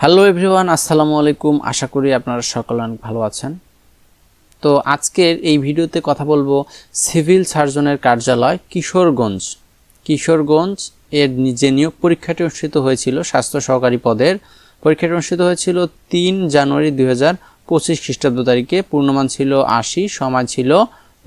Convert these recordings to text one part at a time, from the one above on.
Hello everyone আসসালামু আলাইকুম। আশা করি আপনারা সকলে অনেক ভালো আছেন। তো আজকের এই ভিডিওতে কথা বলব সিভিল সার্জনের কার্যালয় কিশোরগঞ্জ। কিশোরগঞ্জ এর যে নিয়োগ পরীক্ষাটি অনুষ্ঠিত হয়েছিল স্বাস্থ্য সহকারী পদের, পরীক্ষাটি অনুষ্ঠিত হয়েছিল তিন জানুয়ারি দুই হাজার পঁচিশ খ্রিস্টাব্দ তারিখে। পূর্ণমান ছিল আশি সময় ছিল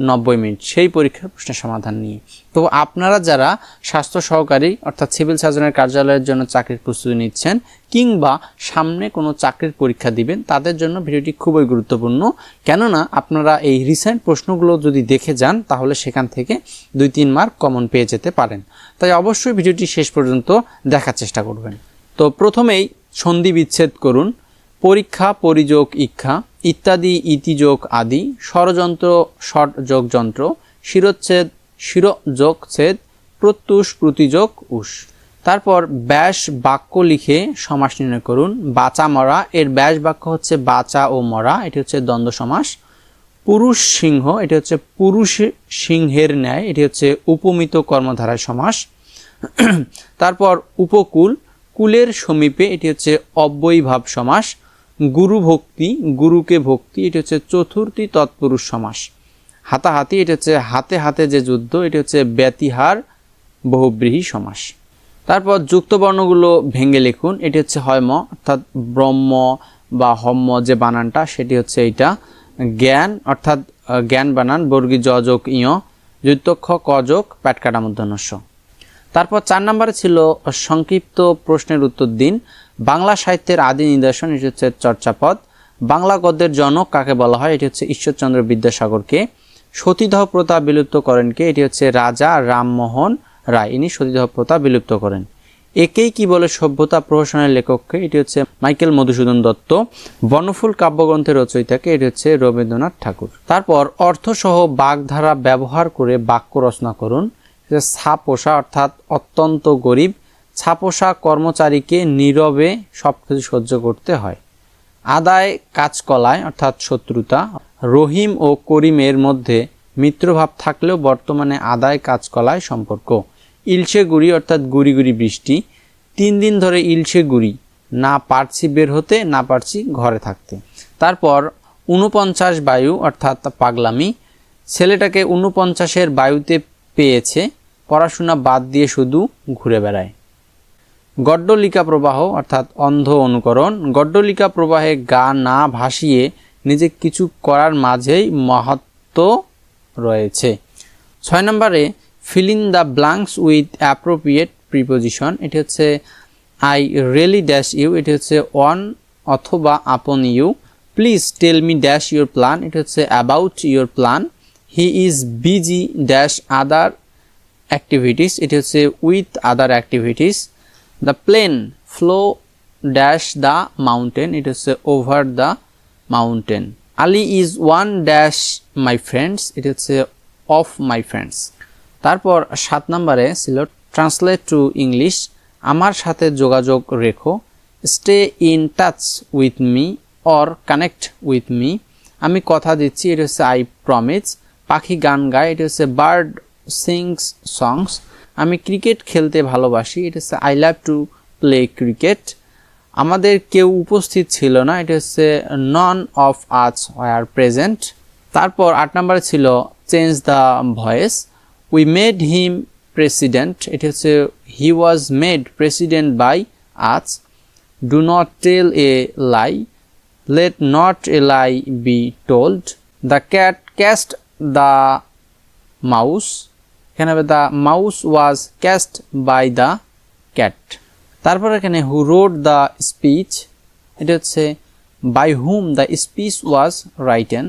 নব্বই মিনিট। সেই পরীক্ষার প্রশ্নের সমাধান নিয়ে। তো আপনারা যারা স্বাস্থ্য সহকারী, অর্থাৎ সিভিল সার্জনের কার্যালয়ের জন্য চাকরির প্রস্তুতি নিচ্ছেন, কিংবা সামনে কোনো চাকরির পরীক্ষা দিবেন, তাদের জন্য ভিডিওটি খুবই গুরুত্বপূর্ণ। কেননা আপনারা এই রিসেন্ট প্রশ্নগুলো যদি দেখে যান, তাহলে সেখান থেকে দুই তিন মার্ক কমন পেয়ে যেতে পারেন। তাই অবশ্যই ভিডিওটি শেষ পর্যন্ত দেখার চেষ্টা করবেন। তো প্রথমেই সন্ধি বিচ্ছেদ করুন। পরীক্ষা, পরিযোগ ইচ্ছা ইত্যাদি ইতিযোগ আদি, ষড়যন্ত্র ষটযোগ যন্ত্র শিরোচ্ছেদ শিরোযোগ ছেদ প্রত্যুষ, প্রতিযোগ, উষ। তারপর ব্যাস বাক্য লিখে সমাস নির্ণয় করুন। বাঁচা, মরা। এর ব্যাস বাক্য হচ্ছে বাঁচা ও মরা। এটি হচ্ছে দ্বন্দ্ব সমাস। পুরুষ সিংহ, এটি হচ্ছে পুরুষ সিংহের ন্যায়। এটি হচ্ছে উপমিত কর্মধারায় সমাস। তারপর উপকূল। কুলের সমীপে এটি হচ্ছে অব্যয়ীভাব সমাস। গুরু ভক্তি, গুরুকে ভক্তি, এটি হচ্ছে চতুর্থী তৎপুরুষ সমাস। হাতাহাতি, এটা হচ্ছে হাতে হাতে যে যুদ্ধ, এটি হচ্ছে ব্যতিহার, বহুব্রীহী সমাস। তারপর যুক্ত বর্ণগুলো ভেঙে লিখুন, এটি হচ্ছে হয়ম, অর্থাৎ ব্রহ্ম বা হম্ম যে বানানটা, সেটি হচ্ছে এইটা। জ্ঞান, অর্থাৎ জ্ঞান বানান, বর্গী যযোগ ইয়, যুক্তক্ষ কযোগ প্যাটকাটা মধ্যনস্য। তারপর চার নম্বরে ছিল সংক্ষিপ্ত প্রশ্নের উত্তর দিন বাংলা সাহিত্যের আদি নিদর্শন, এটি হচ্ছে চর্চাপদ। বাংলা গদ্যের জনক কাকে বলা হয়? এটি হচ্ছে ঈশ্বরচন্দ্র বিদ্যাসাগরকে। সতীদাহ প্রথা বিলুপ্ত করেন কে? এটি হচ্ছে রাজা রামমোহন রায়। ইনি সতীদাহ প্রথা বিলুপ্ত করেন। একেই কি বলে সভ্যতা প্রহসনের লেখককে এটি হচ্ছে মাইকেল মধুসূদন দত্ত। বনফুল কাব্যগ্রন্থের রচয়িতাকে এটি হচ্ছে রবীন্দ্রনাথ ঠাকুর। তারপর অর্থসহ বাগধারা ব্যবহার করে বাক্য রচনা করুন। ছাপোষা অর্থাৎ অত্যন্ত গরিব ছাপোষা কর্মচারীকে নীরবে সব কিছু সহ্য করতে হয়। আদায় কাজকলায়, অর্থাৎ শত্রুতা, রহিম ও করিমের মধ্যে মিত্রভাব থাকলেও বর্তমানে আদায় কাজকলায় সম্পর্ক। ইলশে গুড়ি অর্থাৎ গুড়ি গুড়ি বৃষ্টি, তিন দিন ধরে ইলশে গুড়ি না পারছি বের হতে, না পারছি ঘরে থাকতে। তারপর উনপঞ্চাশ বায়ু, অর্থাৎ পাগলামি, ছেলেটাকে উনপঞ্চাশের বায়ুতে পেয়েছে, পড়াশোনা বাদ দিয়ে শুধু ঘুরে বেড়ায়। গড্ডলিকা প্রবাহ, অর্থাৎ অন্ধ অনুকরণ, গড্ডলিকা প্রবাহে গা না ভাসিয়ে নিজে কিছু করার মাঝেই মহত্ব রয়েছে। ছয় নম্বরে fill the blanks with appropriate preposition এটি হচ্ছে আই রিয়েলি ড্যাশ ইউ এটি হচ্ছে অন অথবা upon you please tell me dash your plan এটি হচ্ছে about your plan he is busy dash other activities এটি হচ্ছে with other activities the plane flow dash the mountain এটা হচ্ছে over the mountain Ali is one dash my friends এটা হচ্ছে of my friends তারপর সাত নম্বরে ছিল ট্রান্সলেট টু ইংলিশ আমার সাথে যোগাযোগ রেখো। Stay in touch with me or connect with me আমি কথা দিচ্ছি। এটা হচ্ছে আই প্রমিস পাখি গান গায়। এটা হচ্ছে বার্ড সিংস সংস আমি ক্রিকেট খেলতে ভালোবাসি এটা হচ্ছে I love to play cricket আমাদের কেউ উপস্থিত ছিল না এটা হচ্ছে নন অফ আজ আর প্রেজেন্ট তারপর আট নম্বরে ছিল change the voice we made him president এটা হচ্ছে he was made president by us do not tell a lie let not a lie be told the cat cast the mouse এখানে হবে the mouse was cast by the cat তারপর এখানে who wrote the speech এটা হচ্ছে by whom the speech was written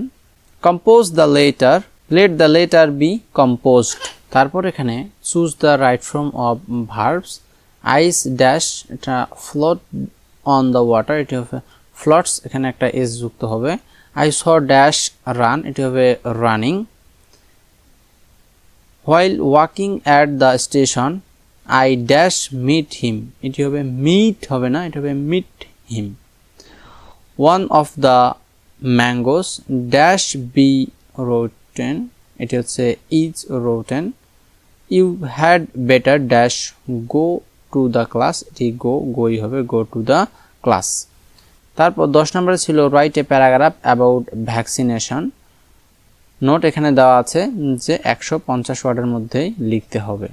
compose the letter let the letter be composed তারপর এখানে choose the right form of verbs ice dash এটা float on the water এটি হবে ফ্লটস এখানে একটা এস যুক্ত হবে আই স ড্যাশ রান এটি হবে running while walking at the station I dash meet him এটি হবে মিট হবে না এটা হবে meet him one of the mangoes dash be rotten এটি হচ্ছে is rotten you had better dash go to the class এটি গো গোই হবে গো টু দ্য ক্লাস তারপর দশ নম্বরে ছিল write a paragraph about vaccination note এখানে দেওয়া আছে যে একশো পঞ্চাশ ওয়ার্ডের মধ্যেই লিখতে হবে।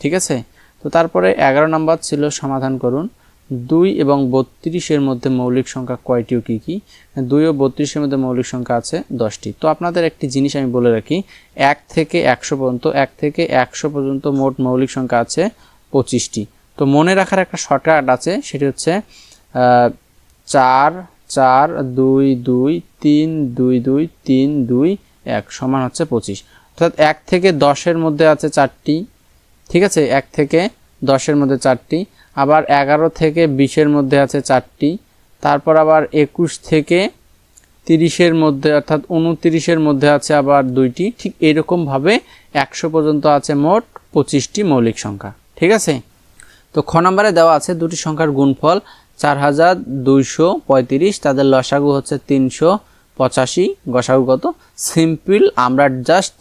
ঠিক আছে? তো তারপরে এগারো নম্বর ছিল সমাধান করুন। দুই এবং বত্রিশের মধ্যে মৌলিক সংখ্যা কয়টি ও কী কী? দুই ও বত্রিশের মধ্যে মৌলিক সংখ্যা আছে দশটি। তো আপনাদের একটি জিনিস আমি বলে রাখি, এক থেকে একশো পর্যন্ত, এক থেকে একশো পর্যন্ত মোট মৌলিক সংখ্যা আছে পঁচিশটি। তো মনে রাখার একটা শর্টকাট আছে, সেটি হচ্ছে চার চার, দুই দুই, তিন, দুই দুই, তিন, দুই এক সমান হচ্ছে পঁচিশ। অর্থাৎ এক থেকে দশের মধ্যে আছে চারটি, ঠিক আছে? এক থেকে দশের মধ্যে চারটি, আবার এগারো থেকে বিশের মধ্যে আছে চারটি, তারপর আবার একুশ থেকে তিরিশের মধ্যে, অর্থাৎ উনতিরিশের মধ্যে আছে আবার দুইটি, ঠিক এইরকমভাবে একশো পর্যন্ত আছে মোট পঁচিশটি মৌলিক সংখ্যা, ঠিক আছে? তো খ নম্বরে দেওয়া আছে দুটি সংখ্যার গুণফল, চার হাজার দুইশো পঁয়ত্রিশ, তাদের লসাগু হচ্ছে তিনশো পঁচাশি, গসাগু কত? সিম্পল, আমরা জাস্ট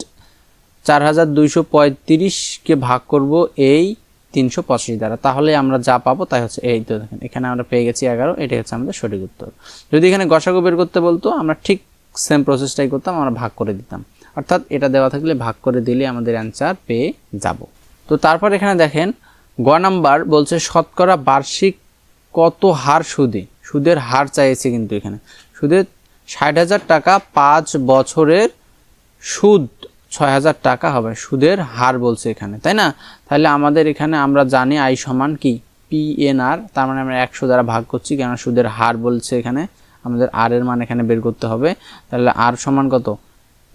চার হাজার দুইশো পঁয়ত্রিশকে ভাগ করব এই তিনশো পঁচাশি দ্বারা। তাহলে আমরা যা পাবো তাই হচ্ছে, এই তো দেখেন, এখানে আমরা পেয়ে গেছি এগারো, এটাই হচ্ছে আমাদের সঠিক উত্তর। যদি এখানে গসাগু বের করতে বলতো, আমরা ঠিক সেম প্রসেসটাই করতাম, আমরা ভাগ করে দিতাম। অর্থাৎ এটা দেওয়া থাকলে ভাগ করে দিলে আমাদের অ্যান্সার পেয়ে যাব। তো তারপর এখানে দেখেন, গ নাম্বার বলছে, শতকরা বার্ষিক কত হার সুদে? সুদের হার চাইছে কিন্তু এখানে। সুদের ষাট হাজার টাকা পাঁচ বছরের সুদ, ছয় হাজার টাকা হবে। সুদের হার বলছে এখানে, তাই না? তাহলে আমাদের এখানে আমরা জানি আই সমান কি? আর তার মানে আমরা একশো দ্বারা ভাগ করছি কেন সুদের হার বলছে এখানে। আমাদের আর এর মান এখানে বের করতে হবে। তাহলে আর সমান কত?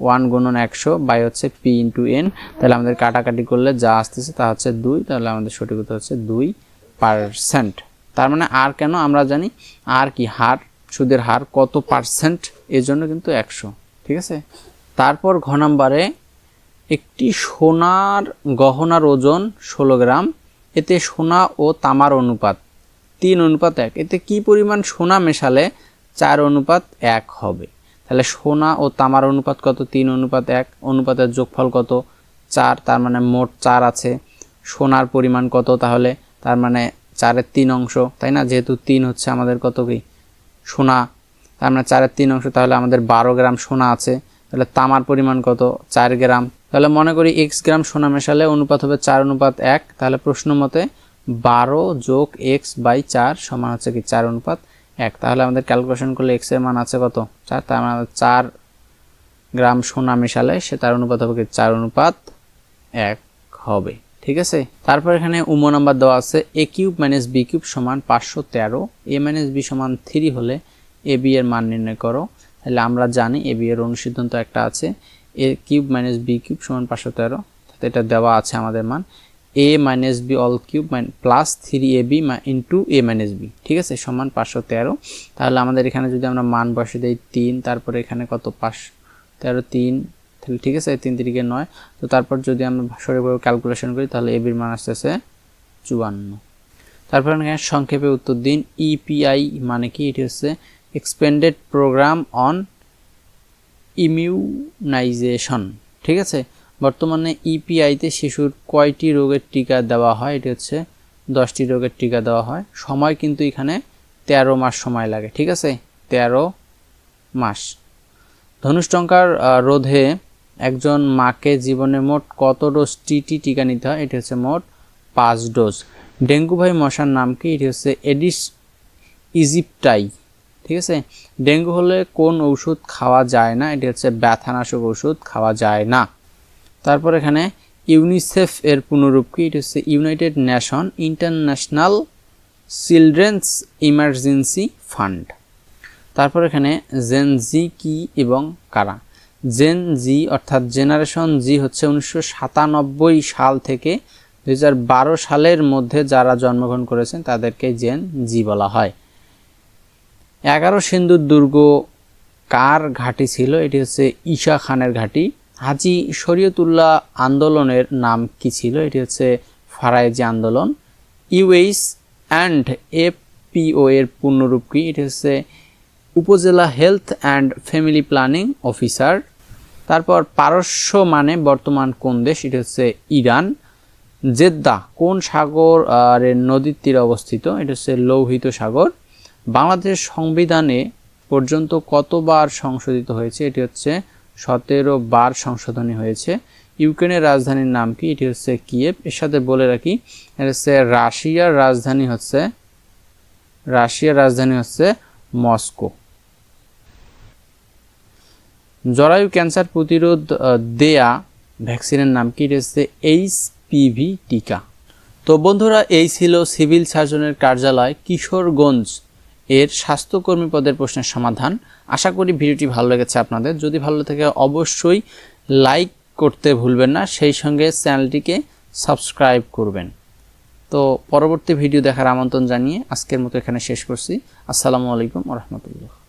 ওয়ান গুণন একশো বাই হচ্ছে পি ইন্টু এন তাহলে আমাদের কাটাকাটি করলে যা আসতেছে তা হচ্ছে দুই, তাহলে আমাদের সঠিক উত্তর হচ্ছে দুই পারসেন্ট তার মানে আর কেন আমরা জানি? আর কি? হার। সুদের হার কত পার্সেন্ট? এর জন্য কিন্তু একশো, ঠিক আছে? তারপর ঘ নাম্বারে, একটি সোনার গহনার ওজন ষোলো গ্রাম, এতে সোনা ও তামার অনুপাত তিন, অনুপাত এক। এতে কি পরিমাণ সোনা মেশালে চার, অনুপাত এক হবে? তাহলে সোনা ও তামার অনুপাত কত? তিন, অনুপাত এক। অনুপাতের যোগফল কত? চার, তার মানে মোট চার আছে। সোনার পরিমাণ কত? তাহলে তার মানে চারের তিন অংশ, তাই না? যেহেতু তিন হচ্ছে আমাদের কত কি? সোনা, তার মানে চারের তিন অংশ, তাহলে আমাদের বারো গ্রাম সোনা আছে। তাহলে তামার পরিমাণ কত? চার গ্রাম। তাহলে মনে করি এক্স গ্রাম সোনা মেশালে অনুপাত হবে চার অনুপাত এক। তাহলে প্রশ্ন মতে বারো যোগ এক্স বাই চার সমান হচ্ছে কি? চার অনুপাত এক। তাহলে আমাদের ক্যালকুলেশন করলে এক্সের মান আছে কত? চার। তার মানে চার গ্রাম সোনা মেশালে সে তার অনুপাত হবে কি? চার অনুপাত এক হবে। ঠিক আছে? তারপর এখানে উমো নাম্বার দেওয়া আছে a cube minus b cube সমান পাঁচশো তেরো এ মাইনাস বি সমান থ্রি হলে এ বি এর মান নির্ণয় করো। তাহলে আমরা জানি এ বি এর অনুসিদ্ধান্ত একটা আছে a cube minus b cube সমান পাঁচশো তেরো এটা দেওয়া আছে আমাদের মান a minus b all cube plus three a b into a minus b ঠিক আছে? সমান পাঁচশো তেরো। তাহলে আমাদের এখানে যদি আমরা মান বসে দিই তিন, তারপরে এখানে কত? পাঁচ তেরো, তিন তাহলে ঠিক আছে তিন তিরিকে নয়। তো তারপর যদি আমরা সঠিকভাবে ক্যালকুলেশন করি, তাহলে এ বির মান আসতেছে চুয়ান্ন। তারপর সংক্ষেপে উত্তর দিন ইপিআই মানে কি? এটি হচ্ছে এক্সপেন্ডেড প্রোগ্রাম অন ইমিউনাইজেশন ঠিক আছে? বর্তমানে ইপিআইতে শিশুর কয়টি রোগের টিকা দেওয়া হয়? এটি হচ্ছে দশটি রোগের টিকা দেওয়া হয়। সময় কিন্তু এখানে ১৩ মাস সময় লাগে। ঠিক আছে? ১৩ মাস। ধনুষ্টঙ্কার রোধে একজন মাকে জীবনে মোট কত ডোজ টিটি টিকা নিতে হয়? এটি হচ্ছে মোট পাঁচ ডোজ। ডেঙ্গু ভাই মশার নাম কি? এটি হচ্ছে এডিস ইজিপ্টাই ঠিক আছে? ডেঙ্গু হলে কোন ওষুধ খাওয়া যায় না? এটি হচ্ছে ব্যথানাশক ওষুধ খাওয়া যায় না। তারপর এখানে ইউনিসেফ এর পুনরূপ কি? এটি হচ্ছে United Nation International Children's Emergency Fund তারপর এখানে জেন জি কি এবং কারা? জেন জি, অর্থাৎ জেনারেশন জি হচ্ছে উনিশশো সাতানব্বই সাল থেকে দু হাজার বারো সালের মধ্যে যারা জন্মগ্রহণ করেছেন তাদেরকে জেন জি বলা হয়। এগারো সিন্ধুর দুর্গ কার ঘাঁটি ছিল? এটি হচ্ছে ঈশা খানের ঘাঁটি। হাজি শরীয়তুল্লাহ আন্দোলনের নাম কি ছিল? এটি হচ্ছে ফারাইজি আন্দোলন। ইউএইস অ্যান্ড এফপিও এর পূর্ণরূপ কি? এটি হচ্ছে উপজেলা health and family planning officer. তারপর পারস্য মানে বর্তমান কোন দেশ? এটি হচ্ছে ইরান। জেদ্দা, কোন সাগর আর নদীর তীরে অবস্থিত? এটা হচ্ছে লৌহিত সাগর। বাংলাদেশ সংবিধানে পর্যন্ত কতবার সংশোধিত হয়েছে? এটি হচ্ছে সতেরো বার সংশোধনী হয়েছে। ইউক্রেনের রাজধানীর নাম কি? এটি হচ্ছে কিয়েভ। এর সাথে বলে রাখি, এটা হচ্ছে রাশিয়ার রাজধানী হচ্ছে, রাশিয়ার রাজধানী হচ্ছে মস্কো। জরায়ু ক্যান্সার প্রতিরোধ দেয়া ভ্যাকসিনের নাম কি? রয়েছে এইচ পিভি টিকা। তো বন্ধুরা, এই ছিল সিভিল সার্জনের কার্যালয় কিশোরগঞ্জ এর স্বাস্থ্যকর্মী পদের প্রশ্নের সমাধান। আশা করি ভিডিওটি ভালো লেগেছে আপনাদের। যদি ভালো থেকে, অবশ্যই লাইক করতে ভুলবেন না। সেই সঙ্গে চ্যানেলটিকে সাবস্ক্রাইব করবেন। তো পরবর্তী ভিডিও দেখার আমন্ত্রণ জানিয়ে আজকের মতো এখানে শেষ করছি। আসসালামু আলাইকুম রহমতুল্লাহ।